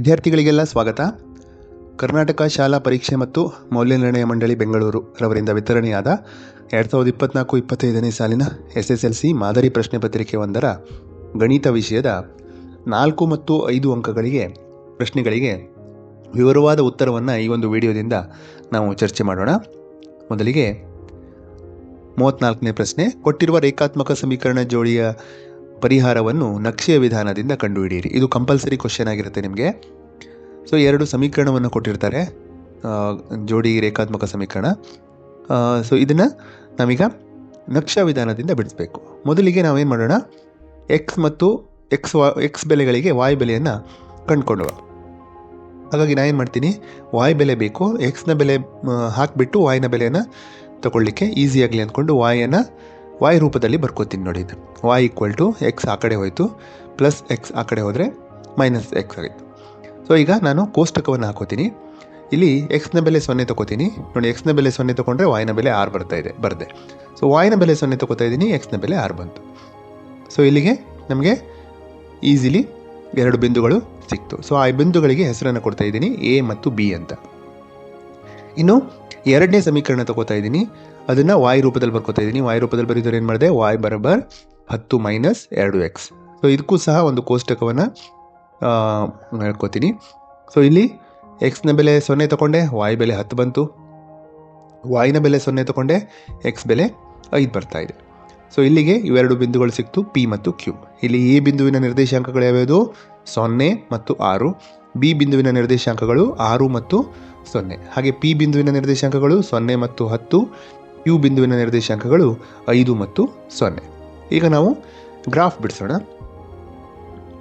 ವಿದ್ಯಾರ್ಥಿಗಳಿಗೆಲ್ಲ ಸ್ವಾಗತ. ಕರ್ನಾಟಕ ಶಾಲಾ ಪರೀಕ್ಷೆ ಮತ್ತು ಮೌಲ್ಯನಿರ್ಣಯ ಮಂಡಳಿ ಬೆಂಗಳೂರು ರವರಿಂದ ವಿತರಣೆಯಾದ ಎರಡು ಸಾವಿರದ ಇಪ್ಪತ್ನಾಲ್ಕು, ಇಪ್ಪತ್ತೈದನೇ ಸಾಲಿನ ಎಸ್ ಎಸ್ ಎಲ್ ಸಿ ಮಾದರಿ ಪ್ರಶ್ನೆ ಪತ್ರಿಕೆ ಒಂದರ ಗಣಿತ ವಿಷಯದ ನಾಲ್ಕು ಮತ್ತು ಐದು ಅಂಕಗಳಿಗೆ ಪ್ರಶ್ನೆಗಳಿಗೆ ವಿವರವಾದ ಉತ್ತರವನ್ನು ಈ ಒಂದು ವಿಡಿಯೋದಿಂದ ನಾವು ಚರ್ಚೆ ಮಾಡೋಣ. ಮೊದಲಿಗೆ ಮೂವತ್ತ್ನಾಲ್ಕನೇ ಪ್ರಶ್ನೆ, ಕೊಟ್ಟಿರುವ ರೇಖಾತ್ಮಕ ಸಮೀಕರಣ ಜೋಡಿಯ ಪರಿಹಾರವನ್ನು ನಕ್ಷೆಯ ವಿಧಾನದಿಂದ ಕಂಡುಹಿಡಿಯಿರಿ. ಇದು ಕಂಪಲ್ಸರಿ ಕ್ವಶನ್ ಆಗಿರುತ್ತೆ ನಿಮಗೆ. ಸೊ ಎರಡು ಸಮೀಕರಣವನ್ನು ಕೊಟ್ಟಿರ್ತಾರೆ. ಜೋಡಿ ರೇಖಾತ್ಮಕ ಸಮೀಕರಣ. ಸೊ ಇದನ್ನು ನಾವೀಗ ನಕ್ಷಾ ವಿಧಾನದಿಂದ ಬಿಡಿಸ್ಬೇಕು. ಮೊದಲಿಗೆ ನಾವೇನು ಮಾಡೋಣ? ಎಕ್ಸ್ ಮತ್ತು ಎಕ್ಸ್ ವಾ ಎಕ್ಸ್ ಬೆಲೆಗಳಿಗೆ ವಾಯ್ ಬೆಲೆಯನ್ನು ಕಂಡುಕೊಂಡು ಹಾಗಾಗಿ ನಾನು ಏನು ಮಾಡ್ತೀನಿ? ವಾಯ್ ಬೆಲೆ ಬೇಕು. ಎಕ್ಸ್ನ ಬೆಲೆ ಹಾಕಿಬಿಟ್ಟು ವಾಯ್ನ ಬೆಲೆಯನ್ನು ತಗೊಳ್ಳಿಕ್ಕೆ ಈಸಿ ಆಗಲಿ ಅಂದ್ಕೊಂಡು ವಾಯನ್ನು ವಾಯ್ ರೂಪದಲ್ಲಿ ಬರ್ಕೋತೀನಿ ನೋಡಿ ಇದು. ವಾಯ್ ಈಕ್ವಲ್ ಟು ಎಕ್ಸ್ ಆ ಕಡೆ ಹೋಯಿತು ಪ್ಲಸ್ ಎಕ್ಸ್ ಆ ಕಡೆ ಹೋದರೆ ಮೈನಸ್ ಎಕ್ಸ್ ಆಗಿತ್ತು. ಸೊ ಈಗ ನಾನು ಕೋಷ್ಟಕವನ್ನು ಹಾಕೋತೀನಿ. ಇಲ್ಲಿ ಎಕ್ಸ್ನ ಬೆಲೆ ಸೊನ್ನೆ ತಗೋತೀನಿ ನೋಡಿ ಎಕ್ಸ್ನ ಬೆಲೆ ಸೊನ್ನೆ ತೊಗೊಂಡ್ರೆ ವಾಯ್ನ ಬೆಲೆ ಆರು ಬರ್ತಾ ಇದೆ, ಬರದೆ. ಸೊ ವಾಯ್ನ ಬೆಲೆ ಸೊನ್ನೆ ತಗೋತಾ ಇದ್ದೀನಿ ಎಕ್ಸ್ನ ಬೆಲೆ ಆರು ಬಂತು. ಸೊ ಇಲ್ಲಿಗೆ ನಮಗೆ ಈಸಿಲಿ ಎರಡು ಬಿಂದುಗಳು ಸಿಕ್ತು. ಸೊ ಆ ಬಿಂದುಗಳಿಗೆ ಹೆಸರನ್ನು ಕೊಡ್ತಾ ಇದ್ದೀನಿ ಎ ಮತ್ತು ಬಿ ಅಂತ. ಇನ್ನು ಎರಡನೇ ಸಮೀಕರಣ ತಗೋತಾ ಇದ್ದೀನಿ ಅದನ್ನು ವಾಯ್ ರೂಪದಲ್ಲಿ ಬರ್ಕೋತಾ ಇದ್ದೀನಿ ವಾಯ್ ರೂಪದಲ್ಲಿ ಬರೀದ್ರೆ ಏನು ಮಾಡಿದೆ? ವಾಯ್ ಬರಬರ್ ಹತ್ತು ಮೈನಸ್ ಎರಡು ಎಕ್ಸ್ ಸೊ ಇದಕ್ಕೂ ಸಹ ಒಂದು ಕೋಷ್ಟಕವನ್ನು ಹೇಳ್ಕೋತೀನಿ. ಸೊ ಇಲ್ಲಿ ಎಕ್ಸ್ನ ಬೆಲೆ ಸೊನ್ನೆ ತಗೊಂಡೆ ವಾಯ್ ಬೆಲೆ ಹತ್ತು ಬಂತು. ವಾಯ್ನ ಬೆಲೆ ಸೊನ್ನೆ ತಗೊಂಡೆ ಎಕ್ಸ್ ಬೆಲೆ ಐದು ಬರ್ತಾ ಇದೆ. ಸೊ ಇಲ್ಲಿಗೆ ಇವೆರಡು ಬಿಂದುಗಳು ಸಿಕ್ತು ಪಿ ಮತ್ತು ಕ್ಯೂ ಇಲ್ಲಿ ಎ ಬಿಂದುವಿನ ನಿರ್ದೇಶಾಂಕಗಳು ಯಾವ್ಯಾವುದು? ಸೊನ್ನೆ ಮತ್ತು ಆರು. ಬಿ ಬಿಂದುವಿನ ನಿರ್ದೇಶಾಂಕಗಳು ಆರು ಮತ್ತು ಸೊನ್ನೆ. ಹಾಗೆ ಪಿ ಬಿಂದುವಿನ ನಿರ್ದೇಶಾಂಕಗಳು ಸೊನ್ನೆ ಮತ್ತು ಹತ್ತು. ಕ್ಯೂ ಬಿಂದುವಿನ ನಿರ್ದೇಶಾಂಕಗಳು ಐದು ಮತ್ತು ಸೊನ್ನೆ. ಈಗ ನಾವು ಗ್ರಾಫ್ ಬಿಡಿಸೋಣ.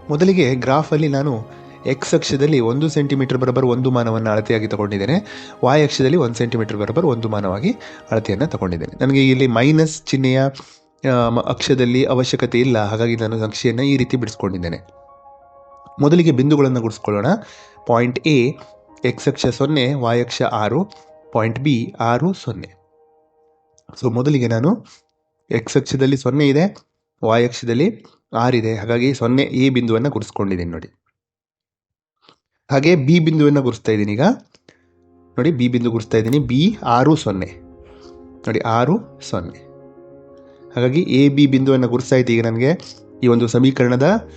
ಮೊದಲಿಗೆ ಗ್ರಾಫಲ್ಲಿ ನಾನು ಎಕ್ಸ್ ಅಕ್ಷದಲ್ಲಿ ಒಂದು ಸೆಂಟಿಮೀಟರ್ ಬರಬರ್ ಒಂದು ಮಾನವನ್ನು ಅಳತೆಯಾಗಿ ತಗೊಂಡಿದ್ದೇನೆ. ವಾಯ್ ಅಕ್ಷದಲ್ಲಿ ಒಂದು ಸೆಂಟಿಮೀಟರ್ ಬರಬರ್ ಒಂದು ಮಾನವಾಗಿ ಅಳತೆಯನ್ನು ತಗೊಂಡಿದ್ದೇನೆ. ನನಗೆ ಇಲ್ಲಿ ಮೈನಸ್ ಚಿಹ್ನೆಯ ಅಕ್ಷದಲ್ಲಿ ಅವಶ್ಯಕತೆ ಇಲ್ಲ. ಹಾಗಾಗಿ ನಾನು ನಕ್ಷೆಯನ್ನು ಈ ರೀತಿ ಬಿಡಿಸ್ಕೊಂಡಿದ್ದೇನೆ. ಮೊದಲಿಗೆ ಬಿಂದುಗಳನ್ನು ಗುಡಿಸ್ಕೊಳ್ಳೋಣ. ಪಾಯಿಂಟ್ ಎ ಎಕ್ಸ್ ಅಕ್ಷ ಸೊನ್ನೆ ವಾಯ್ ಅಕ್ಷ ಆರು, ಪಾಯಿಂಟ್ ಬಿ, ಆರು ಸೊನ್ನೆ. ಸೊ ಮೊದಲಿಗೆ ನಾನು ಎಕ್ಸ್ ಅಕ್ಷದಲ್ಲಿ ಸೊನ್ನೆ ಇದೆ ವಾಯ್ ಅಕ್ಷದಲ್ಲಿ ಆರಿದೆ ಹಾಗಾಗಿ ಸೊನ್ನೆ ಎ ಬಿಂದುವನ್ನು ಗುಡಿಸ್ಕೊಂಡಿದ್ದೀನಿ ನೋಡಿ. ಹಾಗೆ ಬಿ ಬಿಂದುವನ್ನು ಗುಡಿಸ್ತಾ ಇದ್ದೀನಿ ಈಗ. ನೋಡಿ, ಬಿ ಬಿಂದು ಗುಡಿಸ್ತಾ ಇದ್ದೀನಿ. ಬಿ ಆರು ಸೊನ್ನೆ. ನೋಡಿ, ಆರು ಸೊನ್ನೆ. ಹಾಗಾಗಿ ಎ, ಬಿ ಬಿಂದುವನ್ನು ಗುರುಸ್ತಾ ಇತ್ತು ಈಗ ನನಗೆ. ಈ ಒಂದು ಸಮೀಕರಣದ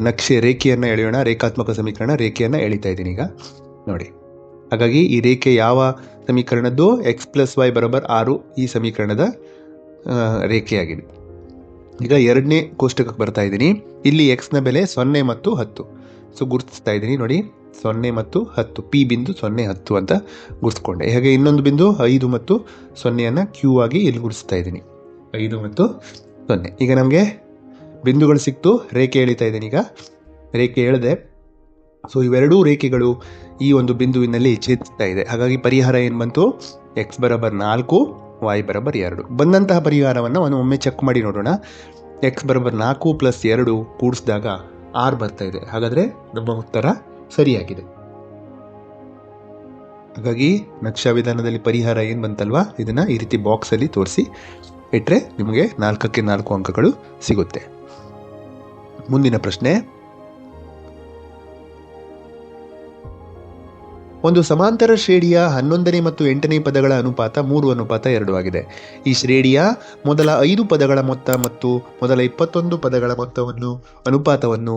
ನಕ್ಷೆ ರೇಖೆಯನ್ನು ಎಳೆಯೋಣ. ರೇಖಾತ್ಮಕ ಸಮೀಕರಣ ರೇಖೆಯನ್ನು ಎಳಿತಾ ಇದ್ದೀನಿ ಈಗ. ನೋಡಿ. ಹಾಗಾಗಿ ಈ ರೇಖೆ ಯಾವ ಸಮೀಕರಣದ್ದು ಎಕ್ಸ್ ಪ್ಲಸ್ ವೈ ಬರೋಬರ್ ಆರು ಈ ಸಮೀಕರಣದ ರೇಖೆಯಾಗಿದೆ. ಈಗ ಎರಡನೇ ಕೋಷ್ಟಕಕ್ಕೆ ಬರ್ತಾ ಇದ್ದೀನಿ. ಇಲ್ಲಿ ಎಕ್ಸ್ನ ಬೆಲೆ ಸೊನ್ನೆ ಮತ್ತು ಹತ್ತು. ಸೊ ಗುರುತಿಸ್ತಾ ಇದ್ದೀನಿ ನೋಡಿ. ಸೊನ್ನೆ ಮತ್ತು ಹತ್ತು. ಪಿ ಬಿಂದು ಸೊನ್ನೆ ಹತ್ತು ಅಂತ ಗುರ್ಸ್ಕೊಂಡೆ ಹಾಗೆ ಇನ್ನೊಂದು ಬಿಂದು ಐದು ಮತ್ತು ಸೊನ್ನೆಯನ್ನು ಕ್ಯೂ ಆಗಿ ಇಲ್ಲಿ ಗುರುತಿಸ್ತಾ ಇದ್ದೀನಿ. ಐದು ಮತ್ತು ಸೊನ್ನೆ. ಈಗ ನಮಗೆ ಬಿಂದುಗಳು ಸಿಕ್ತು. ರೇಖೆ ಎಳಿತಾ ಇದ್ದೀನಿ ಈಗ. ರೇಖೆ ಎಳೆದೆ ಸೊ ಇವೆರಡೂ ರೇಖೆಗಳು ಈ ಒಂದು ಬಿಂದುವಿನಲ್ಲಿ ಛೇದಿಸ್ತಾ ಇದೆ. ಹಾಗಾಗಿ ಪರಿಹಾರ ಏನು ಬಂತು? ಎಕ್ಸ್ ಬರಬರ್ ನಾಲ್ಕು ವಾಯ್ ಬರಬರ್ ಎರಡು. ಬಂದಂತಹ ಪರಿಹಾರವನ್ನು ಒಂದು ಒಮ್ಮೆ ಚೆಕ್ ಮಾಡಿ ನೋಡೋಣ. ಎಕ್ಸ್ ಬರಬರ್ ನಾಲ್ಕು ಪ್ಲಸ್ ಎರಡು ಕೂಡಿಸಿದಾಗ ಆರು ಬರ್ತಾ ಇದೆ. ಹಾಗಾದರೆ ನಮ್ಮ ಉತ್ತರ ಸರಿಯಾಗಿದೆ. ಹಾಗಾಗಿ ನಕ್ಷಾ ವಿಧಾನದಲ್ಲಿ ಪರಿಹಾರ ಏನು ಬಂತಲ್ವಾ? ಇದನ್ನು ಈ ರೀತಿ ಬಾಕ್ಸಲ್ಲಿ ತೋರಿಸಿ ಇಟ್ಟರೆ ನಿಮಗೆ ನಾಲ್ಕಕ್ಕೆ ನಾಲ್ಕು ಅಂಕಗಳು ಸಿಗುತ್ತೆ. ಮುಂದಿನ ಪ್ರಶ್ನೆ. ಒಂದು ಸಮಾಂತರ ಶ್ರೇಣಿಯ ಹನ್ನೊಂದನೇ ಮತ್ತು ಎಂಟನೇ ಪದಗಳ ಅನುಪಾತ ಮೂರು ಅನುಪಾತ ಎರಡು ಆಗಿದೆ. ಈ ಶ್ರೇಣಿಯ ಮೊದಲ ಐದು ಪದಗಳ ಮೊತ್ತ ಮತ್ತು ಮೊದಲ ಇಪ್ಪತ್ತೊಂದು ಪದಗಳ ಮೊತ್ತವನ್ನು, ಅನುಪಾತವನ್ನು,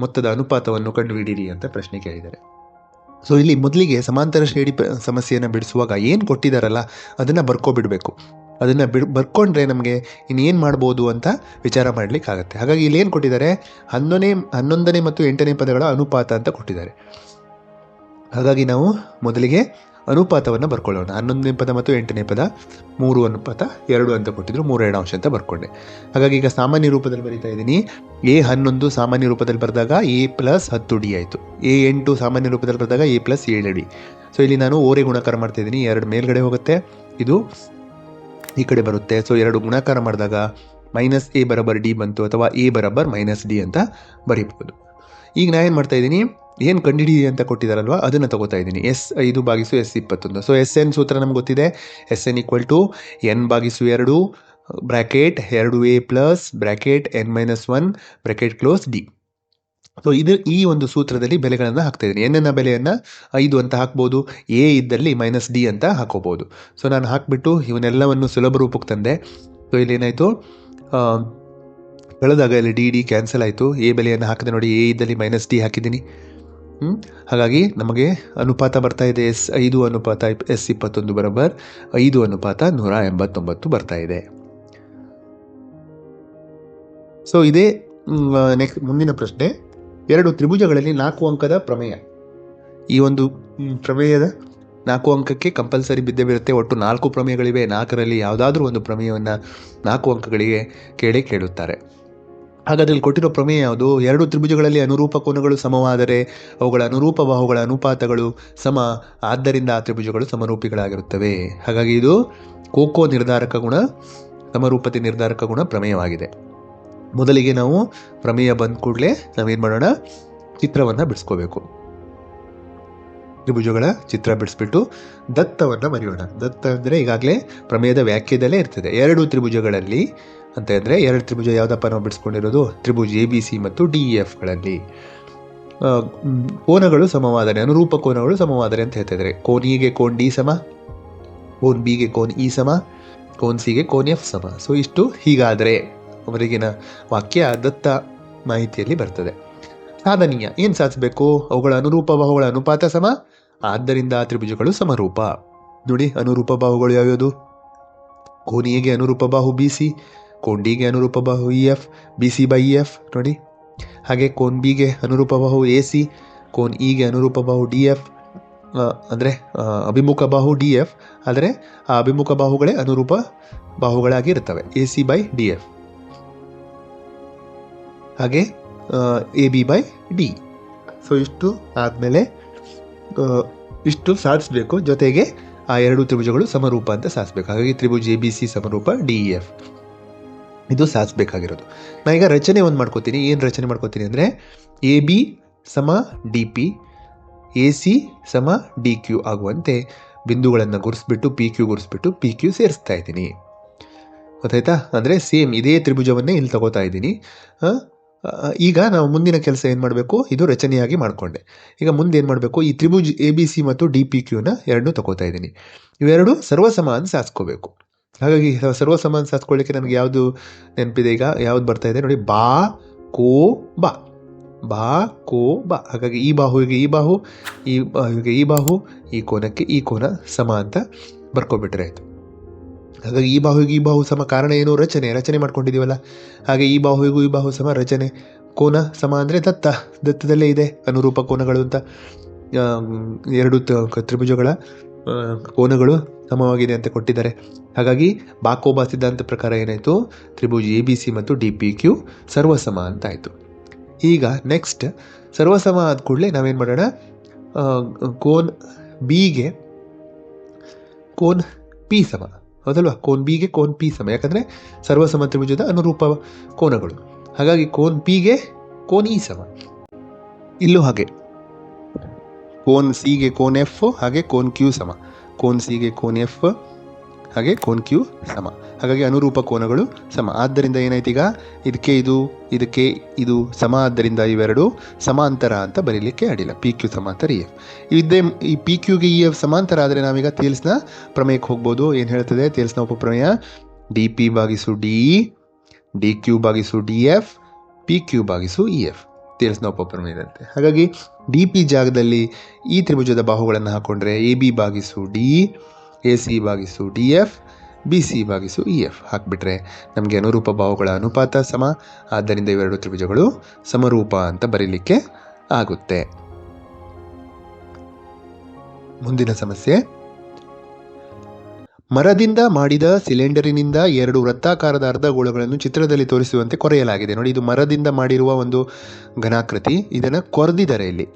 ಮೊತ್ತದ ಅನುಪಾತವನ್ನು ಕಂಡುಹಿಡಿಯಿರಿ ಅಂತ ಪ್ರಶ್ನೆ ಕೇಳಿದ್ದಾರೆ. ಸೊ ಇಲ್ಲಿ ಮೊದಲಿಗೆ ಸಮಾಂತರ ಶ್ರೇಣಿ ಸಮಸ್ಯೆಯನ್ನು ಬಿಡಿಸುವಾಗ ಏನು ಕೊಟ್ಟಿದ್ದಾರಲ್ಲ ಅದನ್ನು ಬರ್ಕೊಬಿಡಬೇಕು. ಅದನ್ನು ಬಿಡ್, ಬರ್ಕೊಂಡ್ರೆ ನಮಗೆ ಇನ್ನೇನು ಮಾಡ್ಬೋದು ಅಂತ ವಿಚಾರ ಮಾಡಲಿಕ್ಕಾಗತ್ತೆ. ಹಾಗಾಗಿ ಇಲ್ಲಿ ಏನು ಕೊಟ್ಟಿದ್ದಾರೆ ಹನ್ನೊಂದನೇ ಹನ್ನೊಂದನೇ ಮತ್ತು ಎಂಟನೇ ಪದಗಳ ಅನುಪಾತ ಅಂತ ಕೊಟ್ಟಿದ್ದಾರೆ. ಹಾಗಾಗಿ ನಾವು ಮೊದಲಿಗೆ ಅನುಪಾತವನ್ನು ಬರ್ಕೊಳ್ಳೋಣ. ಹನ್ನೊಂದನೇ ಪದ ಮತ್ತು ಎಂಟನೇ ಪದ ಮೂರು ಅನುಪಾತ, ಎರಡು ಅಂತ ಕೊಟ್ಟಿದ್ರು, ಮೂರು ಎರಡು ಅಂಶ ಅಂತ ಬರ್ಕೊಂಡೆ. ಹಾಗಾಗಿ ಈಗ ಸಾಮಾನ್ಯ ರೂಪದಲ್ಲಿ ಬರೀತಾ ಇದ್ದೀನಿ. ಎ ಹನ್ನೊಂದು ಸಾಮಾನ್ಯ ರೂಪದಲ್ಲಿ ಬರೆದಾಗ ಎ ಪ್ಲಸ್ ಹತ್ತು ಡಿ ಆಯಿತು. ಎ ಎಂಟು ಸಾಮಾನ್ಯ ರೂಪದಲ್ಲಿ ಬರೆದಾಗ ಎ ಪ್ಲಸ್ ಏಳು ಡಿ. ಸೊ ಇಲ್ಲಿ ನಾನು ಓರೆ ಗುಣಾಕಾರ ಮಾಡ್ತಾ ಇದ್ದೀನಿ. ಎರಡು ಮೇಲ್ಗಡೆ ಹೋಗುತ್ತೆ. ಇದು ಈ ಕಡೆ ಬರುತ್ತೆ. ಸೊ ಎರಡು ಗುಣಾಕಾರ ಮಾಡಿದಾಗ ಮೈನಸ್ ಎ ಬರಬರ್ ಡಿ ಬಂತು ಅಥವಾ ಎ ಬರಬರ್ ಮೈನಸ್ ಡಿ ಅಂತ ಬರೀಬಹುದು. ಈಗ ನಾನು ಏನು ಮಾಡ್ತಾ ಇದ್ದೀನಿ? ಏನು ಕಂಡುಹಿಡಿ ಅಂತ ಕೊಟ್ಟಿದ್ದಾರಲ್ವ ಅದನ್ನು ತಗೋತಾ ಇದ್ದೀನಿ. ಎಸ್ ಐದು ಬಾಗಿಸು ಎಸ್ ಇಪ್ಪತ್ತೊಂದು. ಸೊ ಎಸ್ ಎನ್ ಸೂತ್ರ ನಮ್ಗೆ ಗೊತ್ತಿದೆ. S N equal to N ಬಾಗಿಸು ಎರಡು ಬ್ರ್ಯಾಕೆಟ್ ಎರಡು A plus bracket N minus one bracket close D so ಇದು ಈ ಒಂದು ಸೂತ್ರದಲ್ಲಿ ಬೆಲೆಗಳನ್ನು ಹಾಕ್ತಾ ಇದ್ದೀನಿ. ಎನ್ನ ಬೆಲೆಯನ್ನು ಐದು ಅಂತ ಹಾಕ್ಬೋದು ಎ ಇದ್ದಲ್ಲಿ ಮೈನಸ್ ಡಿ ಅಂತ ಹಾಕೋಬೋದು. ಸೊ ನಾನು ಹಾಕಿಬಿಟ್ಟು ಇವನ್ನೆಲ್ಲವನ್ನು ಸುಲಭ ರೂಪಕ್ಕೆ ತಂದೆ. ಸೊ ಇಲ್ಲಿ ಏನಾಯಿತು ಕಳೆದಾಗ ಇಲ್ಲಿ ಡಿ ಡಿ ಕ್ಯಾನ್ಸಲ್ ಆಯಿತು. ಎ ಬೆಲೆಯನ್ನು ಹಾಕಿದೆ ನೋಡಿ ಎ ಇದ್ದಲ್ಲಿ ಮೈನಸ್ ಡಿ ಹಾಕಿದ್ದೀನಿ? ಹಾಗಾಗಿ ನಮಗೆ ಅನುಪಾತ ಬರ್ತಾ ಇದೆ ಎಸ್ ಐದು ಅನುಪಾತ ಎಸ್ ಇಪ್ಪತ್ತೊಂದು ಬರಬರ್. ಐದು ಅನುಪಾತ ನೂರ ಎಂಬತ್ತೊಂಬತ್ತು ಬರ್ತಾ ಇದೆ. ಸೊ ಇದೇ ನೆಕ್ಸ್ಟ್ ಮುಂದಿನ ಪ್ರಶ್ನೆ. ಎರಡು ತ್ರಿಭುಜಗಳಲ್ಲಿ ನಾಲ್ಕು ಅಂಕದ ಪ್ರಮೇಯ. ಈ ಒಂದು ಪ್ರಮೇಯದ ನಾಲ್ಕು ಅಂಕಕ್ಕೆ ಕಂಪಲ್ಸರಿ ಬಿದ್ದೇ ಬೀರುತ್ತೆ. ಒಟ್ಟು ನಾಲ್ಕು ಪ್ರಮೇಯಗಳಿವೆ. ನಾಲ್ಕರಲ್ಲಿ ಯಾವುದಾದ್ರೂ ಒಂದು ಪ್ರಮೇಯವನ್ನು ನಾಲ್ಕು ಅಂಕಗಳಿಗೆ ಕೇಳಿ ಕೇಳುತ್ತಾರೆ. ಹಾಗಾದ್ರೆ ಕೊಟ್ಟಿರೋ ಪ್ರಮೇಯ ಯಾವುದು? ಎರಡು ತ್ರಿಭುಜಗಳಲ್ಲಿ ಅನುರೂಪ ಕೋನಗಳು ಸಮವಾದರೆ ಅವುಗಳ ಅನುರೂಪ ಬಾಹುಗಳ ಅನುಪಾತಗಳು ಸಮ, ಆದ್ದರಿಂದ ಆ ತ್ರಿಭುಜಗಳು ಸಮರೂಪಿಗಳಾಗಿರುತ್ತವೆ. ಹಾಗಾಗಿ ಇದು ಕೋಕೋ ನಿರ್ಧಾರಕ ಗುಣ, ಸಮರೂಪತೆ ನಿರ್ಧಾರಕ ಗುಣ ಪ್ರಮೇಯವಾಗಿದೆ. ಮೊದಲಿಗೆ ನಾವು ಪ್ರಮೇಯ ಬಂದ ಕೂಡಲೇ ನಾವೇನು ಮಾಡೋಣ? ಚಿತ್ರವನ್ನು ಬಿಡಿಸ್ಕೋಬೇಕು. ತ್ರಿಭುಜಗಳ ಚಿತ್ರ ಬಿಡಿಸ್ಬಿಟ್ಟು ದತ್ತವನ್ನು ಬರೆಯೋಣ ದತ್ತ ಅಂದರೆ ಈಗಾಗಲೇ ಪ್ರಮೇಯದ ವ್ಯಾಖ್ಯದಲ್ಲೇ ಇರ್ತದೆ. ಎರಡು ತ್ರಿಭುಜಗಳಲ್ಲಿ ಅಂತ ಅಂದರೆ ಎರಡು ತ್ರಿಭುಜ ಯಾವುದಪ್ಪ ನಾವು ಬಿಡಿಸ್ಕೊಂಡಿರೋದು? ತ್ರಿಭುಜ ಎ ಬಿ ಸಿ ಮತ್ತು ಡಿ ಇ ಎಫ್ಗಳಲ್ಲಿ ಕೋನಗಳು ಸಮವಾದರೆ, ಅನುರೂಪ ಕೋನಗಳು ಸಮವಾದರೆ ಅಂತ ಹೇಳ್ತಾ ಇದ್ದಾರೆ. ಕೋನ್ ಇಗೆ ಕೋನ್ ಡಿ ಸಮ, ಕೋನ್ ಬಿಗೆ ಕೋನ್ ಇ ಸಮ, ಕೋನ್ ಸಿಗೆ ಕೋನ್ ಎಫ್ ಸಮ. ಸೊ ಇಷ್ಟು ಹೀಗಾದರೆ ಅವರಿಗಿನ ವಾಕ್ಯ ದತ್ತ ಮಾಹಿತಿಯಲ್ಲಿ ಬರ್ತದೆ. ಸಾಧನೀಯ, ಏನು ಸಾಧಿಸಬೇಕು? ಅವುಗಳ ಅನುರೂಪ ಬಾಹುಗಳ ಅನುಪಾತ ಸಮ, ಆದ್ದರಿಂದ ತ್ರಿಭುಜಗಳು ಸಮರೂಪ. ನೋಡಿ, ಅನುರೂಪ ಬಾಹುಗಳು ಯಾವ್ಯಾವುದು? ಕೋನಿಯಗೆ ಅನುರೂಪ ಬಾಹು ಬಿ ಸಿ ಕೋನ್ ಡಿಗೆ ಅನುರೂಪ ಬಾಹು E F B C by E F ನೋಡಿ. ಹಾಗೆ ಕೋನ್ ಬಿಗೆ ಅನುರೂಪ ಬಾಹು ಎ ಸಿ ಕೋನ್ ಇಗೆ ಅನುರೂಪ ಬಾಹು ಡಿ ಎಫ್ ಅಂದರೆ ಅಭಿಮುಖ ಬಾಹು ಡಿ ಎಫ್ ಆದರೆ ಆ ಅಭಿಮುಖ ಬಾಹುಗಳೇ ಅನುರೂಪ ಬಾಹುಗಳಾಗಿ ಇರ್ತವೆ A C by D F ಹಾಗೆ A B by D so ಇಷ್ಟು ಆದಮೇಲೆ ಇಷ್ಟು ಸಾಧಿಸಬೇಕು. ಜೊತೆಗೆ ಆ ಎರಡು ತ್ರಿಭುಜಗಳು ಸಮರೂಪ ಅಂತ ಸಾಧಿಸಬೇಕು. ಹಾಗಾಗಿ ತ್ರಿಭುಜ ಎ ಬಿ ಸಿ ಸಮರೂಪ ಡಿ ಎಫ್ ಇದು ಸಾಧಿಸ್ಬೇಕಾಗಿರೋದು. ನಾ ಈಗ ರಚನೆ ಒಂದು ಮಾಡ್ಕೋತೀನಿ. ಏನು ರಚನೆ ಮಾಡ್ಕೋತೀನಿ ಅಂದರೆ ಎ ಬಿ ಸಮ ಡಿ ಪಿ, ಎ ಸಿ ಸಮ ಡಿ ಕ್ಯೂ ಆಗುವಂತೆ ಬಿಂದುಗಳನ್ನು ಗುರಿಸ್ಬಿಟ್ಟು ಪಿ ಕ್ಯೂ ಗುರಿಸ್ಬಿಟ್ಟು ಪಿ ಕ್ಯೂ ಸೇರಿಸ್ತಾ ಇದ್ದೀನಿ. ಗೊತ್ತಾಯ್ತಾ? ಅಂದರೆ ಸೇಮ್ ಇದೇ ತ್ರಿಭುಜವನ್ನೇ ಇಲ್ಲಿ ತಗೋತಾ ಇದ್ದೀನಿ. ಈಗ ನಾವು ಮುಂದಿನ ಕೆಲಸ ಏನು ಮಾಡಬೇಕು? ಇದು ರಚನೆಯಾಗಿ ಮಾಡಿಕೊಂಡೆ. ಈಗ ಮುಂದೆ ಏನು ಮಾಡಬೇಕು? ಈ ತ್ರಿಭುಜ ಎ ಬಿ ಸಿ ಮತ್ತು ಡಿ ಪಿ ಕ್ಯೂನ ಎರಡನ್ನೂ ತಗೋತಾ ಇದ್ದೀನಿ. ಇವೆರಡು ಸರ್ವಸಮ ಅಂತ ಸಾಧಿಸ್ಕೋಬೇಕು. ಹಾಗಾಗಿ ಸರ್ವ ಸಮಾನ ಸಾಧಿಸ್ಕೊಳ್ಳಿಕ್ಕೆ ನನಗೆ ಯಾವುದು ನೆನಪಿದೆ ಈಗ? ಯಾವ್ದು ಬರ್ತಾ ಇದೆ ನೋಡಿ, ಬಾ, ಕೋ, ಬಾ. ಬಾ, ಕೋ, ಬಾ. ಹಾಗಾಗಿ ಈ ಬಾಹುವಿಗೆ ಈ ಬಾಹು, ಈ ಬಾಹುವಿಗೆ ಈ ಬಾಹು, ಈ ಕೋನಕ್ಕೆ ಈ ಕೋನ ಸಮ ಅಂತ ಬರ್ಕೊಬಿಟ್ರೆ ಆಯಿತು. ಹಾಗಾಗಿ ಈ ಬಾಹುವಿಗೆ ಈ ಬಾಹು ಸಮ ಕಾರಣ ಏನು? ರಚನೆ. ರಚನೆ ಮಾಡ್ಕೊಂಡಿದ್ದೀವಲ್ಲ. ಹಾಗೆ ಈ ಬಾಹುವಿಗೂ ಈ ಬಾಹು ಸಮ ರಚನೆ. ಕೋನ ಸಮ ಅಂದರೆ ದತ್ತ. ದತ್ತದಲ್ಲೇ ಇದೆ ಅನುರೂಪ ಕೋನಗಳು ಅಂತ ಎರಡು ತ್ರಿಭುಜಗಳ ಕೋನಗಳು ಸಮವಾಗಿದೆ ಅಂತ ಕೊಟ್ಟಿದ್ದಾರೆ. ಹಾಗಾಗಿ ಬಾಕೋಬಾ ಸಿದ್ಧಾಂತ ಪ್ರಕಾರ ಏನಾಯಿತು? ತ್ರಿಭುಜ ಎ ಬಿ ಸಿ ಮತ್ತು ಡಿ ಪಿ ಕ್ಯೂ ಸರ್ವಸಮ ಅಂತ ಆಯಿತು ಈಗ ನೆಕ್ಸ್ಟ್ ಸರ್ವಸಮ ಆದ ಕೂಡಲೇ ನಾವೇನು ಮಾಡೋಣ? ಕೋನ್ ಬಿಗೆ ಕೋನ್ ಪಿ ಸಮ. ಹೌದಲ್ವಾ? ಕೋನ್ ಬಿಗೆ ಕೋನ್ ಪಿ ಸಮ. ಯಾಕಂದರೆ ಸರ್ವಸಮ ತ್ರಿಭುಜದ ಅನುರೂಪ ಕೋನಗಳು. ಹಾಗಾಗಿ ಕೋನ್ ಪಿಗೆ ಕೋನ್ ಇ ಸಮ. ಇಲ್ಲೂ ಹಾಗೆ. ಕೋನ್ ಸಿಗೆ ಕೋನ್ ಎಫ್ ಹಾಗೆ ಕೋನ್ ಕ್ಯೂ ಸಮ. ಕೋನ್ ಸಿಗೆ ಕೋನ್ ಎಫ್ ಹಾಗೆ ಕೋನ್ ಕ್ಯೂ ಸಮ. ಹಾಗಾಗಿ ಅನುರೂಪ ಕೋನಗಳು ಸಮ. ಆದ್ದರಿಂದ ಏನಾಯ್ತು ಈಗ? ಇದಕ್ಕೆ ಇದು ಇದಕ್ಕೆ ಇದು ಸಮ ಆದ್ದರಿಂದ ಇವೆರಡು ಸಮಾಂತರ ಅಂತ ಬರೀಲಿಕ್ಕೆ ಅಡಿಲ್ಲ ಪಿ ಕ್ಯೂ ಸಮಾಂತರ ಇ ಎಫ್ ಇದೇ ಈ ಪಿ ಕ್ಯೂಗೆ ಇ ಎಫ್ ಸಮಾಂತರ ಆದರೆ ನಾವೀಗ ತೇಲ್ಸ್ನ ಪ್ರಮೇಯಕ್ಕೆ ಹೋಗ್ಬೋದು. ಏನು ಹೇಳ್ತದೆ? ತೇಲ್ಸ್ನ ಉಪಪ್ರಮೇಯ ಡಿ ಪಿ ಭಾಗಿಸು ಡಿ ಡಿ ಕ್ಯೂ ಭಾಗಿಸು ಡಿ ಎಫ್ ಪಿ ಕ್ಯೂ ಭಾಗಿಸು ಇ ಎಫ್ ತೇಲ್ಸ್ನ ಇರುತ್ತೆ ಹಾಗಾಗಿ ಡಿ ಪಿ ಜಾಗದಲ್ಲಿ ಈ ತ್ರಿಭುಜದ ಬಾಹುಗಳನ್ನು ಹಾಕೊಂಡ್ರೆ ಎ ಬಿ ಭಾಗಿಸು ಡಿ ಎ ಸಿ ಭಾಗಿಸು ಡಿ ಎಫ್ ಬಿ ಸಿ ಭಾಗಿಸು ಇ ಎಫ್ ಹಾಕಿಬಿಟ್ರೆ ನಮಗೆ ಅನುರೂಪ ಬಾಹುಗಳ ಅನುಪಾತ ಸಮ. ಆದ್ದರಿಂದ ಇವೆರಡು ತ್ರಿಭುಜಗಳು ಸಮರೂಪ ಅಂತ ಬರೀಲಿಕ್ಕೆ ಆಗುತ್ತೆ. ಮುಂದಿನ ಸಮಸ್ಯೆ. ಮರದಿಂದ ಮಾಡಿದ ಸಿಲಿಂಡರಿನಿಂದ ಎರಡು ವೃತ್ತಾಕಾರದ ಅರ್ಧಗೋಳಗಳನ್ನು ಚಿತ್ರದಲ್ಲಿ ತೋರಿಸುವಂತೆ ಕೊರೆಯಲಾಗಿದೆ. ನೋಡಿ, ಇದು ಮರದಿಂದ ಮಾಡಿರುವ ಒಂದು ಘನಾಕೃತಿ. ಇದನ್ನು ಕೊರೆದಿದ್ದಾರೆ ಇಲ್ಲಿ.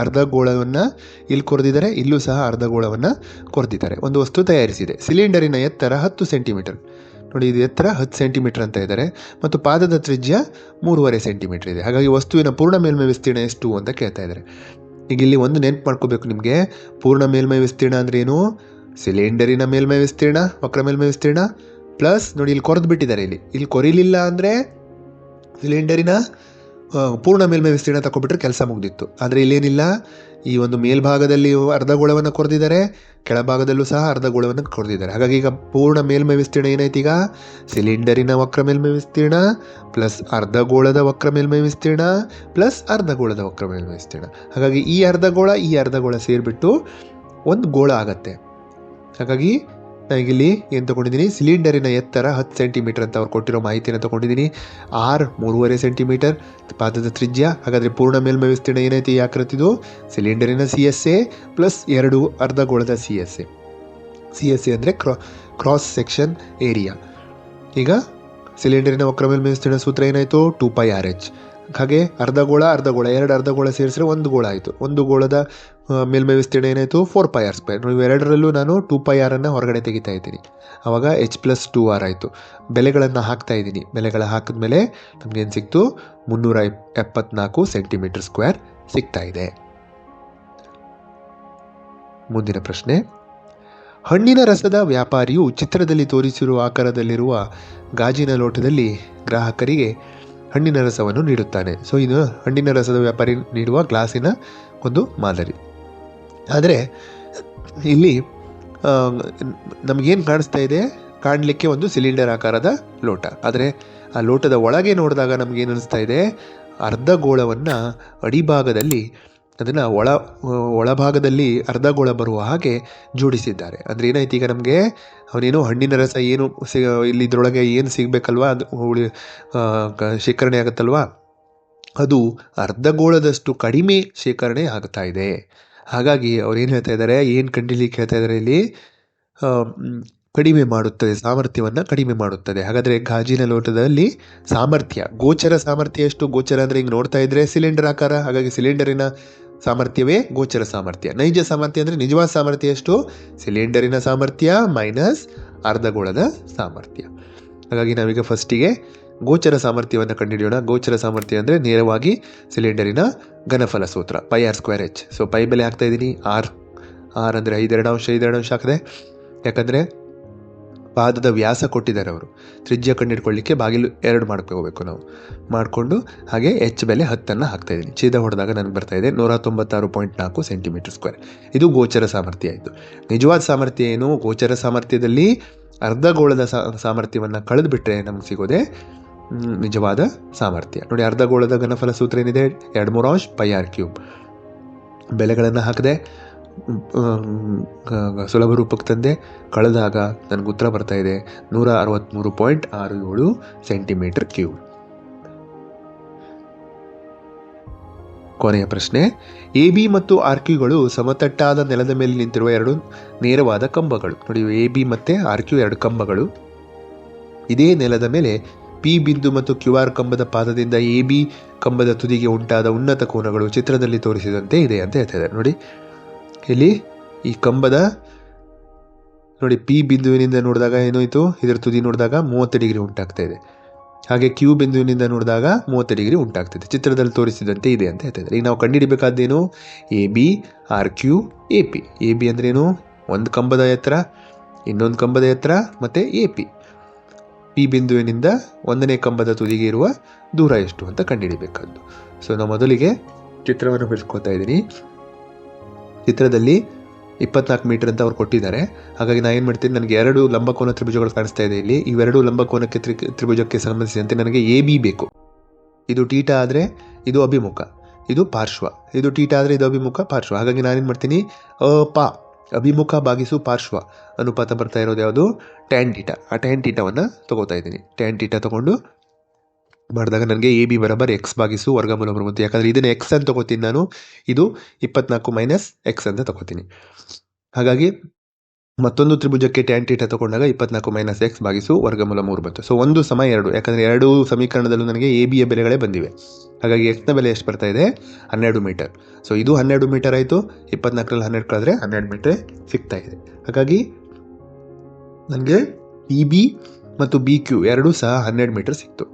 ಅರ್ಧಗೋಳವನ್ನು ಇಲ್ಲಿ ಕೊರೆದಿದ್ದಾರೆ ಇಲ್ಲೂ ಸಹ ಅರ್ಧಗೋಳವನ್ನು ಕೊರೆದಿದ್ದಾರೆ. ಒಂದು ವಸ್ತು ತಯಾರಿಸಿದೆ. ಸಿಲಿಂಡರಿನ ಎತ್ತರ ಹತ್ತು ಸೆಂಟಿಮೀಟರ್. ನೋಡಿ, ಇದು ಎತ್ತರ ಹತ್ತು ಸೆಂಟಿಮೀಟರ್ ಅಂತ ಇದ್ದಾರೆ. ಮತ್ತು ಪಾದದ ತ್ರಿಜ್ಯ ಮೂರುವರೆ ಸೆಂಟಿಮೀಟರ್ ಇದೆ. ಹಾಗಾಗಿ ವಸ್ತುವಿನ ಪೂರ್ಣ ಮೇಲ್ಮೈ ವಿಸ್ತೀರ್ಣ ಎಷ್ಟು ಅಂತ ಕೇಳ್ತಾ ಇದ್ದಾರೆ. ಈಗ ಇಲ್ಲಿ ಒಂದು ನೆನ್ಪು ಮಾಡ್ಕೋಬೇಕು ನಿಮಗೆ. ಪೂರ್ಣ ಮೇಲ್ಮೈ ವಿಸ್ತೀರ್ಣ ಅಂದ್ರೆ ಏನು? ಸಿಲಿಂಡರಿನ ಮೇಲ್ಮೈ ವಿಸ್ತೀರ್ಣ, ವಕ್ರ ಮೇಲ್ಮೈ ವಿಸ್ತೀರ್ಣ, ಪ್ಲಸ್ ನೋಡಿ ಇಲ್ಲಿ ಕೊರೆದು ಬಿಟ್ಟಿದ್ದಾರೆ ಇಲ್ಲಿ. ಇಲ್ಲಿ ಕೊರಿಲಿಲ್ಲ ಅಂದರೆ ಸಿಲಿಂಡರಿನ ಪೂರ್ಣ ಮೇಲ್ಮೈ ವಿಸ್ತೀರ್ಣ ತಗೊಬಿಟ್ರೆ ಕೆಲಸ ಮುಗ್ದಿತ್ತು. ಆದರೆ ಇಲ್ಲೇನಿಲ್ಲ. ಈ ಒಂದು ಮೇಲ್ಭಾಗದಲ್ಲಿ ಅರ್ಧ ಗೋಳವನ್ನು ಕೊರೆದಿದ್ದಾರೆ, ಕೆಳಭಾಗದಲ್ಲೂ ಸಹ ಅರ್ಧ ಗೋಳವನ್ನು ಕೊರೆದಿದ್ದಾರೆ. ಹಾಗಾಗಿ ಈಗ ಪೂರ್ಣ ಮೇಲ್ಮೈ ವಿಸ್ತೀರ್ಣ ಏನಾಯ್ತು ಈಗ ಸಿಲಿಂಡರಿನ ವಕ್ರ ಮೇಲ್ಮೈ ವಿಸ್ತೀರ್ಣ, ಪ್ಲಸ್ ಅರ್ಧ ಗೋಳದ ವಕ್ರ ಮೇಲ್ಮೈ ವಿಸ್ತೀರ್ಣ, ಪ್ಲಸ್ ಅರ್ಧ ಗೋಳದ ವಕ್ರ ಮೇಲ್ಮೈ ವಿಸ್ತೀರ್ಣ. ಹಾಗಾಗಿ ಈ ಅರ್ಧ ಗೋಳ ಈ ಅರ್ಧ ಗೋಳ ಸೇರಿಬಿಟ್ಟು ಒಂದು ಗೋಳ ಆಗತ್ತೆ. ಹಾಗಾಗಿ ನನಗಿಲ್ಲಿ ಏನು ತೊಗೊಂಡಿದ್ದೀನಿ? ಸಿಲಿಂಡರಿನ ಎತ್ತರ ಹತ್ತು ಸೆಂಟಿಮೀಟರ್ ಅಂತ ಅವ್ರು ಕೊಟ್ಟಿರೋ ಮಾಹಿತಿಯನ್ನು ತೊಗೊಂಡಿದ್ದೀನಿ. ಆರ್, ಮೂರುವರೆ ಸೆಂಟಿಮೀಟರ್ ಪಾದದ ತ್ರಿಜ್ಯ, ಹಾಗಾದರೆ ಪೂರ್ಣ ಮೇಲ್ಮೈ ವಿಸ್ತೀರ್ಣ ಏನೈತಿ ಈ ಸಿಲಿಂಡರಿನ ಸಿ ಎಸ್ ಎ ಪ್ಲಸ್ ಎರಡು ಅರ್ಧಗೋಳದ C S A C S A ಅಂದರೆ ಕ್ರಾ ಕ್ರಾಸ್ ಸೆಕ್ಷನ್ ಏರಿಯಾ ಈಗ ಸಿಲಿಂಡರಿನ ವಕ್ರ ಮೇಲ್ಮೈ ವಿಸ್ತೀರ್ಣ ಸೂತ್ರ ಏನಾಯಿತು? ಟೂ ಪೈ ಆರ್ ಎಚ್ ಹಾಗೆ ಅರ್ಧ ಗೋಳ ಎರಡು ಅರ್ಧ ಗೋಳ ಸೇರಿಸಿದ್ರೆ ಒಂದು ಗೋಳ ಆಯಿತು. ಒಂದು ಗೋಳದ ಮೇಲ್ಮೈ ವಿಸ್ತೀರ್ಣ ಏನಾಯಿತು? ಫೋರ್ ಪೈ ಆರ್ ಸ್ಕ್ವೇರ್ ಇವೆರಡರಲ್ಲೂ ನಾನು ಟೂ ಪೈ ಆರನ್ನು ಹೊರಗಡೆ ತೆಗಿತಾ ಇದ್ದೀನಿ. ಆವಾಗ ಎಚ್ ಪ್ಲಸ್ ಟೂ ಆರ್ ಆಯಿತು. ಬೆಲೆಗಳನ್ನು ಹಾಕ್ತಾ ಇದ್ದೀನಿ. ಬೆಲೆಗಳ ಹಾಕಿದ್ಮೇಲೆ ನಮಗೇನು ಸಿಕ್ತು? ಮುನ್ನೂರ ಎಪ್- ಎಪ್ಪತ್ನಾಲ್ಕು ಸೆಂಟಿಮೀಟರ್ ಸ್ಕ್ವೇರ್ ಸಿಗ್ತಾ ಇದೆ. ಮುಂದಿನ ಪ್ರಶ್ನೆ. ಹಣ್ಣಿನ ರಸದ ವ್ಯಾಪಾರಿಯು ಚಿತ್ರದಲ್ಲಿ ತೋರಿಸಿರುವ ಆಕಾರದಲ್ಲಿರುವ ಗಾಜಿನ ಲೋಟದಲ್ಲಿ ಗ್ರಾಹಕರಿಗೆ ಹಣ್ಣಿನ ರಸವನ್ನು ನೀಡುತ್ತಾನೆ. ಸೊ ಇದು ಹಣ್ಣಿನ ರಸದ ವ್ಯಾಪಾರಿ ನೀಡುವ ಗ್ಲಾಸಿನ ಒಂದು ಮಾದರಿ. ಆದರೆ, ಇಲ್ಲಿ ನಮಗೇನು ಕಾಣಿಸ್ತಾ ಇದೆ? ಕಾಣಲಿಕ್ಕೆ ಒಂದು ಸಿಲಿಂಡರ್ ಆಕಾರದ ಲೋಟ. ಆದರೆ, ಆ ಲೋಟದ ಒಳಗೆ ನೋಡಿದಾಗ ನಮಗೇನು ಅನಿಸ್ತಾ ಇದೆ? ಅರ್ಧ ಗೋಳವನ್ನು ಅಡಿಭಾಗದಲ್ಲಿ ಅದನ್ನು ಒಳ, ಒಳಭಾಗದಲ್ಲಿ ಅರ್ಧಗೋಳ ಬರುವ ಹಾಗೆ ಜೋಡಿಸಿದ್ದಾರೆ. ಅಂದರೆ ಏನಾಯ್ತು ಈಗ ನಮಗೆ, ಅವನೇನು ಹಣ್ಣಿನ ರಸ ಏನು ಸಿ ಇಲ್ಲಿ ಇದರೊಳಗೆ ಏನು ಸಿಗಬೇಕಲ್ವಾ? ಅದು ಉಳಿ ಶೇಖರಣೆ ಆಗುತ್ತಲ್ವಾ? ಅದು ಅರ್ಧಗೋಳದಷ್ಟು ಕಡಿಮೆ ಶೇಖರಣೆ ಆಗ್ತಾ ಇದೆ. ಹಾಗಾಗಿ ಅವ್ರು ಏನು ಹೇಳ್ತಾ ಇದ್ದಾರೆ ಏನು ಕಂಡಿಲಿಕ್ಕೆ ಹೇಳ್ತಾ ಇದ್ದಾರೆ ಇಲ್ಲಿ? ಕಡಿಮೆ ಮಾಡುತ್ತದೆ, ಸಾಮರ್ಥ್ಯವನ್ನು ಕಡಿಮೆ ಮಾಡುತ್ತದೆ. ಹಾಗಾದರೆ ಗಾಜಿನ ಲೋಟದಲ್ಲಿ ಸಾಮರ್ಥ್ಯ, ಗೋಚರ ಸಾಮರ್ಥ್ಯ ಎಷ್ಟು? ಗೋಚರ ಅಂದರೆ ಹಿಂಗೆ ನೋಡ್ತಾ ಇದ್ದರೆ ಸಿಲಿಂಡರ್ ಆಕಾರ, ಹಾಗಾಗಿ ಸಿಲಿಂಡರಿನ ಸಾಮರ್ಥ್ಯವೇ? ಗೋಚರ ಸಾಮರ್ಥ್ಯ. ನೈಜ ಸಾಮರ್ಥ್ಯ ಅಂದರೆ ನಿಜವಾದ ಸಾಮರ್ಥ್ಯ ಎಷ್ಟು? ಸಿಲಿಂಡರಿನ ಸಾಮರ್ಥ್ಯ ಮೈನಸ್ ಅರ್ಧಗೋಳದ ಸಾಮರ್ಥ್ಯ. ಹಾಗಾಗಿ ನಾವೀಗ ಫಸ್ಟಿಗೆ ಗೋಚರ ಸಾಮರ್ಥ್ಯವನ್ನು ಕಂಡುಹಿಡಿಯೋಣ. ಗೋಚರ ಸಾಮರ್ಥ್ಯ ಅಂದರೆ ನೇರವಾಗಿ ಸಿಲಿಂಡರಿನ ಘನಫಲ ಸೂತ್ರ pi R square H so pi ಬೆಲೆ ಹಾಕ್ತಾ ಇದ್ದೀನಿ. ಆರ್ ಆರ್ ಅಂದರೆ ಐದೆರಡು ಅಂಶ ಐದೆರಡು ಅಂಶ ಹಾಕಿದೆ. ಯಾಕಂದರೆ ಪಾದದ ವ್ಯಾಸ ಕೊಟ್ಟಿದ್ದಾರೆ ಅವರು. ತ್ರಿಜ್ಯ ಕಂಡಿಡ್ಕೊಳ್ಳಿಕ್ಕೆ ಬಾಗಿಲು ಎರಡು ಮಾಡ್ಕೋಬೇಕು ನಾವು. ಮಾಡಿಕೊಂಡು ಹಾಗೆ ಎಚ್ ಬೆಲೆ ಹತ್ತನ್ನು ಹಾಕ್ತಾ ಇದ್ದೀನಿ. ಛೇದ ಹೊಡೆದಾಗ ನನಗೆ ಬರ್ತಾ ಇದೆ ನೂರ ತೊಂಬತ್ತಾರು ಪಾಯಿಂಟ್ ನಾಲ್ಕು ಸೆಂಟಿಮೀಟರ್ ಸ್ಕ್ವೇರ್. ಇದು ಗೋಚರ ಸಾಮರ್ಥ್ಯ ಆಯಿತು. ನಿಜವಾದ ಸಾಮರ್ಥ್ಯ ಏನು? ಗೋಚರ ಸಾಮರ್ಥ್ಯದಲ್ಲಿ ಅರ್ಧಗೋಳದ ಗೋಳದ ಸಾಮರ್ಥ್ಯವನ್ನು ಕಳೆದುಬಿಟ್ರೆ ನಮ್ಗೆ ಸಿಗೋದೆ ನಿಜವಾದ ಸಾಮರ್ಥ್ಯ. ನೋಡಿ, ಅರ್ಧಗೋಳದ ಘನಫಲ ಸೂತ್ರ ಏನಿದೆ? ಎರಡು ಮೂರು ಅಂಶ ಪೈ ಆರ್ ಕ್ಯೂಬ್. ಬೆಲೆಗಳನ್ನು ಹಾಕಿದೆ. ಸುಲಭ ರೂಪಕ್ಕೆ ತಂದೆ ಕಳೆದಾಗ ನನಗೆ ಉತ್ತರ ಬರ್ತಾ ಇದೆ. ನೂರ ಅರವತ್ತ್ಮೂರು ಪಾಯಿಂಟ್ ಆರು ಏಳು ಸೆಂಟಿಮೀಟರ್ ಕ್ಯೂಬ್. ಕೊನೆಯ ಪ್ರಶ್ನೆ. ಎ ಬಿ ಮತ್ತು ಆರ್ ಕ್ಯೂಗಳು ಸಮತಟ್ಟಾದ ನೆಲದ ಮೇಲೆ ನಿಂತಿರುವ ಎರಡು ನೇರವಾದ ಕಂಬಗಳು. ನೋಡಿ ಎ ಬಿ ಮತ್ತು ಆರ್ ಕ್ಯೂ ಎರಡು ಕಂಬಗಳು. ಇದೇ ನೆಲದ ಮೇಲೆ ಪಿ ಬಿಂದು ಮತ್ತು ಕ್ಯೂ ಆರ್ ಕಂಬದ ಪಾದದಿಂದ ಎ ಬಿ ಕಂಬದ ತುದಿಗೆ ಉಂಟಾದ ಉನ್ನತ ಕೋನಗಳು ಚಿತ್ರದಲ್ಲಿ ತೋರಿಸಿದಂತೆ ಇದೆ ಅಂತ ಹೇಳ್ತಾ ನೋಡಿ ಇಲ್ಲಿ ಈ ಕಂಬದ? ನೋಡಿ, ಪಿ ಬಿಂದುವಿನಿಂದ ನೋಡಿದಾಗ ಏನಾಯಿತು? ಇದರ ತುದಿ ನೋಡಿದಾಗ ಮೂವತ್ತು ಡಿಗ್ರಿ ಉಂಟಾಗ್ತಾ ಇದೆ. ಹಾಗೆ ಕ್ಯೂ ಬಿಂದುವಿನಿಂದ ನೋಡಿದಾಗ ಮೂವತ್ತು ಡಿಗ್ರಿ ಉಂಟಾಗ್ತಿದೆ ಚಿತ್ರದಲ್ಲಿ ತೋರಿಸಿದಂತೆ ಇದೆ ಅಂತ ಹೇಳ್ತಿದ್ದಾರೆ ಈಗ ನಾವು ಕಂಡುಹಿಡಿಬೇಕಾದ್ದೇನು A B, R Q, A P. A B ಅಂದ್ರೇನು? ಒಂದು ಕಂಬದ ಎತ್ತರ, ಇನ್ನೊಂದು ಕಂಬದ ಎತ್ತರ, ಮತ್ತು ಎ ಪಿ. ಪಿ ಬಿಂದುವಿನಿಂದ ಒಂದನೇ ಕಂಬದ ತುದಿಗೆ ಇರುವ ದೂರ ಎಷ್ಟು ಅಂತ ಕಂಡುಹಿಡಿಬೇಕಾದ್ದು ಸೊ ನಾವು ಮೊದಲಿಗೆ ಚಿತ್ರವನ್ನು ಬಿಡಿಸ್ಕೊತಾ ಇದ್ದೀನಿ. ಚಿತ್ರದಲ್ಲಿ ಇಪ್ಪತ್ನಾಲ್ಕು ಮೀಟರ್ ಅಂತ ಅವ್ರು ಕೊಟ್ಟಿದ್ದಾರೆ. ಹಾಗಾಗಿ ನಾನು ಏನು ಮಾಡ್ತೀನಿ, ನನಗೆ ಎರಡು ಲಂಬಕೋನ ತ್ರಿಭುಜಗಳು ಕಾಣಿಸ್ತಾ ಇದೆ ಇಲ್ಲಿ. ಇವೆರಡು ಲಂಬಕೋನಕ್ಕೆ ತ್ರಿ, ತ್ರಿಭುಜಕ್ಕೆ ಸಂಬಂಧಿಸಿದಂತೆ ನನಗೆ ಎ ಬಿ ಬೇಕು. ಇದು ಟೀಟ ಆದರೆ ಇದು ಅಭಿಮುಖ, ಇದು ಪಾರ್ಶ್ವ. ಇದು ಟೀಟ ಆದರೆ ಇದು ಅಭಿಮುಖ, ಪಾರ್ಶ್ವ. ಹಾಗಾಗಿ ನಾನೇನು ಮಾಡ್ತೀನಿ ಪ, ಅಭಿಮುಖ ಭಾಗಿಸು ಪಾರ್ಶ್ವ ಅನುಪಾತ ಬರ್ತಾ ಇರೋದು ಯಾವುದು? ಟ್ಯಾನ್ ಟೀಟ ಆ ಟ್ಯಾನ್ ಟೀಟವನ್ನು ತಗೋತಾ ಇದ್ದೀನಿ. ಟ್ಯಾನ್ ಟೀಟ ತಗೊಂಡು ಮಾಡಿದಾಗ ನನಗೆ ಎ ಬಿ ಬರಬರ್ ಎಕ್ಸ್ ಭಾಗಿಸು ವರ್ಗಮೂಲ ಬರುತ್ತೆ ಯಾಕಂದರೆ ಇದನ್ನು ಎಕ್ಸ್ ಅಂತ ತಗೋತೀನಿ ನಾನು. ಇದು ಇಪ್ಪತ್ನಾಲ್ಕು ಮೈನಸ್ ಎಕ್ಸ್ ಅಂತ ತಗೋತೀನಿ. ಹಾಗಾಗಿ ಮತ್ತೊಂದು ತ್ರಿಭುಜಕ್ಕೆ ಟ್ಯಾನ್ ಟೀಟ ತಗೊಂಡಾಗ ಇಪ್ಪತ್ನಾಲ್ಕು ಮೈನಸ್ ಎಕ್ಸ್ ಭಾಗಿಸು ವರ್ಗಮೂಲ ಮೂರು ಬಂತು ಸೊ ಒಂದು ಸಮ ಎರಡು. ಯಾಕಂದರೆ ಎರಡು ಸಮೀಕರಣದಲ್ಲೂ ನನಗೆ ಎ ಬಿಯ ಬೆಲೆಗಳೇ ಬಂದಿವೆ. ಹಾಗಾಗಿ ಎಕ್ಸ್ನ ಬೆಲೆ ಎಷ್ಟು ಬರ್ತಾ ಇದೆ? ಹನ್ನೆರಡು ಮೀಟರ್ ಸೊ ಇದು ಹನ್ನೆರಡು ಮೀಟರ್ ಆಯಿತು. ಇಪ್ಪತ್ನಾಲ್ಕರಲ್ಲಿ ಹನ್ನೆರಡು ಕಳೆದ್ರೆ ಹನ್ನೆರಡು ಮೀಟರ್ ಸಿಗ್ತಾ ಇದೆ. ಹಾಗಾಗಿ ನನಗೆ ಇ ಬಿ ಮತ್ತು ಬಿ ಕ್ಯೂ ಎರಡೂ ಸಹ ಹನ್ನೆರಡು ಮೀಟರ್ ಸಿಕ್ತು.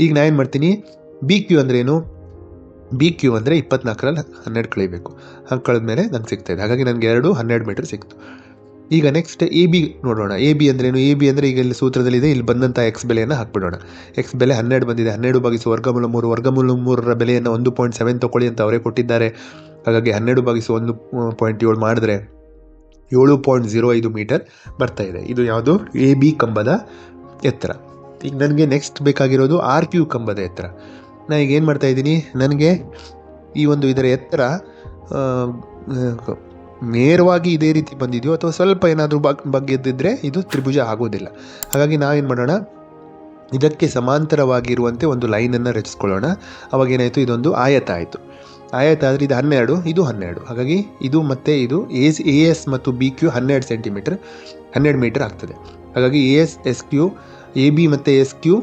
ಈಗ ನಾನು ಏನು ಮಾಡ್ತೀನಿ? ಬಿ ಕ್ಯೂ ಏನು? ಬಿ ಕ್ಯೂ ಅಂದರೆ ಇಪ್ಪತ್ನಾಲ್ಕರಲ್ಲಿ ಹನ್ನೆರಡು ಕಳಿಬೇಕು ಕಳೆದ ಮೇಲೆ ನಂಗೆ ಸಿಗ್ತಾ ಇದೆ. ಹಾಗಾಗಿ ನನಗೆ ಎರಡು ಹನ್ನೆರಡು ಮೀಟರ್ ಸಿಕ್ತು. ಈಗ ನೆಕ್ಸ್ಟ್ ಎ ಬಿ ನೋಡೋಣ. ಎ ಬಿ ಅಂದ್ರೇನು ಎ ಬಿ ಅಂದರೆ ಈಗ ಇಲ್ಲಿ ಸೂತ್ರದಲ್ಲಿದೆ. ಇಲ್ಲಿ ಬಂದಂಥ ಎಕ್ಸ್ ಬೆಲೆಯನ್ನು ಹಾಕ್ಬಿಡೋಣ. ಎಕ್ಸ್ ಬೆಲೆ ಹನ್ನೆರಡು ಬಂದಿದೆ. ಹನ್ನೆರಡು ಭಾಗಿಸು ವರ್ಗಮೂಲ ಮೂರು. ವರ್ಗಮೂಲ ಮೂರರ ಬೆಲೆಯನ್ನು ಒಂದು ಪಾಯಿಂಟ್ ಸೆವೆನ್ ತೊಗೊಳ್ಳಿ ಅಂತ ಅವರೇ ಕೊಟ್ಟಿದ್ದಾರೆ. ಹಾಗಾಗಿ ಹನ್ನೆರಡು ಭಾಗಿಸು ಒಂದು ಪಾಯಿಂಟ್ ಏಳು ಮಾಡಿದ್ರೆ ಏಳು ಪಾಯಿಂಟ್ ಜೀರೋ ಐದು ಮೀಟರ್ ಬರ್ತಾ ಇದೆ. ಇದು ಯಾವುದು? ಎ ಬಿ ಕಂಬದ ಎತ್ತರ. ಈಗ ನನಗೆ ನೆಕ್ಸ್ಟ್ ಬೇಕಾಗಿರೋದು ಆರ್ ಕ್ಯೂ ಕಂಬದ ಎತ್ತರ. ನಾ ಈಗ ಏನು ಮಾಡ್ತಾ ಇದ್ದೀನಿ? ನನಗೆ ಈ ಒಂದು ಇದರ ಎತ್ತರ ನೇರವಾಗಿ ಇದೇ ರೀತಿ ಬಂದಿದೆಯೋ ಅಥವಾ ಸ್ವಲ್ಪ ಏನಾದರೂ ಬಗ್ ಬಗ್ಗೆದ್ದಿದ್ರೆ ಇದು ತ್ರಿಭುಜ ಆಗೋದಿಲ್ಲ. ಹಾಗಾಗಿ ನಾವೇನು ಮಾಡೋಣ? ಇದಕ್ಕೆ ಸಮಾಂತರವಾಗಿರುವಂತೆ ಒಂದು ಲೈನನ್ನು ರಚಿಸ್ಕೊಳ್ಳೋಣ. ಅವಾಗ ಏನಾಯಿತು? ಇದೊಂದು ಆಯತ ಆಯಿತು. ಆಯತ ಆದರೆ ಇದು ಹನ್ನೆರಡು ಇದು ಹನ್ನೆರಡು. ಹಾಗಾಗಿ ಇದು ಮತ್ತು ಇದು ಎಸ್ ಎ ಎಸ್ ಮತ್ತು ಬಿ ಕ್ಯೂ ಹನ್ನೆರಡು ಸೆಂಟಿಮೀಟರ್ ಹನ್ನೆರಡು ಮೀಟರ್ ಆಗ್ತದೆ. ಹಾಗಾಗಿ A S S Q A B ಮತ್ತು ಎಸ್ ಕ್ಯೂ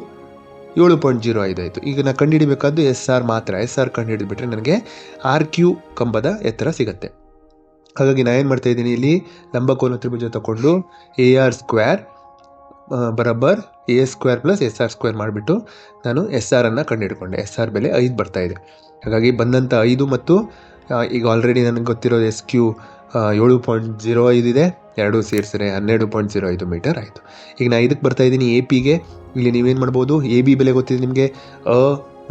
ಏಳು ಪಾಯಿಂಟ್ ಜೀರೋ ಐದು ಆಯಿತು. ಈಗ ನಾನು ಕಂಡುಹಿಡಿಬೇಕಾದ್ದು ಎಸ್ ಆರ್ ಮಾತ್ರ. ಎಸ್ ಆರ್ ಕಂಡುಹಿಡಿದ್ಬಿಟ್ರೆ ನನಗೆ ಆರ್ ಕ್ಯೂ ಕಂಬದ ಎತ್ತರ ಸಿಗುತ್ತೆ. ಹಾಗಾಗಿ ನಾನು ಏನು ಮಾಡ್ತಾ ಇದ್ದೀನಿ ಇಲ್ಲಿ? ಲಂಬಕೋನ ತ್ರಿಭುಜ ತಗೊಂಡು A R square ಬರಬ್ಬರ್ A square plus S R square ಮಾಡಿಬಿಟ್ಟು ನಾನು ಎಸ್ ಆರನ್ನು ಕಂಡುಹಿಡ್ಕೊಂಡೆ. ಎಸ್ ಆರ್ ಬೆಲೆ ಐದು ಬರ್ತಾ ಇದೆ. ಹಾಗಾಗಿ ಬಂದಂಥ ಐದು ಮತ್ತು ಈಗ ಆಲ್ರೆಡಿ ನನಗೆ ಗೊತ್ತಿರೋದು ಎಸ್ ಕ್ಯೂ ಏಳು ಪಾಯಿಂಟ್ ಜೀರೋ ಐದು ಇದೆ. ಎರಡು ಸೇರಿಸಿದ್ರೆ ಹನ್ನೆರಡು ಪಾಯಿಂಟ್ ಜೀರೋ ಐದು ಮೀಟರ್ ಆಯಿತು. ಈಗ ನಾನು ಇದಕ್ಕೆ ಬರ್ತಾ ಇದ್ದೀನಿ ಎ ಪಿಗೆ ಇಲ್ಲಿ ನೀವೇನು ಮಾಡ್ಬೋದು? ಎ ಬಿ ಬೆಲೆ ಗೊತ್ತಿದೆ ನಿಮಗೆ? ಅ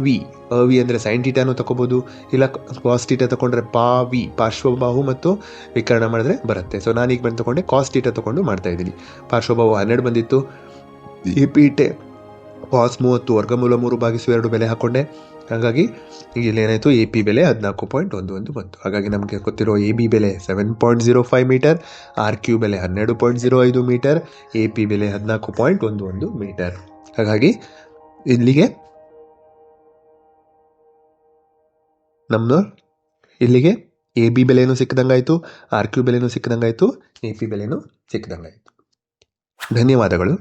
ವಿ ಅ ವಿ ಅಂದರೆ ಸೈನ್ ಟೀಟಾನು ತಗೋಬೋದು ಇಲ್ಲ ಕಾಸ್ ಟೀಟಾ ತೊಗೊಂಡ್ರೆ ಪಾ ವಿ ಪಾರ್ಶ್ವಬಾಹು ಮತ್ತು ವಿಕರಣ ಮಾಡಿದ್ರೆ ಬರುತ್ತೆ. ಸೊ ಈಗ ಬಂದು ತೊಗೊಂಡೆ ಕಾಸ್ ಟೀಟಾ ತೊಗೊಂಡು ಮಾಡ್ತಾ ಇದ್ದೀನಿ. ಪಾರ್ಶ್ವಬಾಹು ಹನ್ನೆರಡು ಬಂದಿತ್ತು. ಎ ಪಿ ಟೆ ಕಾಸ್ ಮೂವತ್ತು ವರ್ಗಮೂಲ ಮೂರು ಭಾಗಿಸು ಎರಡು ಬೆಲೆ ಹಾಕ್ಕೊಂಡೆ ಹಾಗಾಗಿ ಇಲ್ಲಿ ಏನಾಯಿತು ಎ ಪಿ ಬೆಲೆ ಹದಿನಾಲ್ಕು ಪಾಯಿಂಟ್ ಒಂದು ಒಂದು ಬಂತು. ಹಾಗಾಗಿ ನಮಗೆ ಗೊತ್ತಿರೋ ಎ ಬಿ ಬೆಲೆ seven point zero five metre R Q ಬೆಲೆ ಹನ್ನೆರಡು ಪಾಯಿಂಟ್ ಜೀರೋ ಐದು ಮೀಟರ್ ಎ ಪಿ ಬೆಲೆ ಹದಿನಾಲ್ಕು ಪಾಯಿಂಟ್ ಒಂದು ಒಂದು ಮೀಟರ್ ಹಾಗಾಗಿ ಇಲ್ಲಿಗೆ ನಮ್ಮದು ಇಲ್ಲಿಗೆ ಎ ಬಿ ಬೆಲೆನೂ ಸಿಕ್ಕದಂಗಾಯಿತು ಆರ್ ಕ್ಯೂ ಬೆಲೆನೂ ಸಿಕ್ಕದಂಗಾಯಿತು ಎ ಪಿ ಬೆಲೆನೂ ಸಿಕ್ಕದಂಗಾಯಿತು. ಧನ್ಯವಾದಗಳು.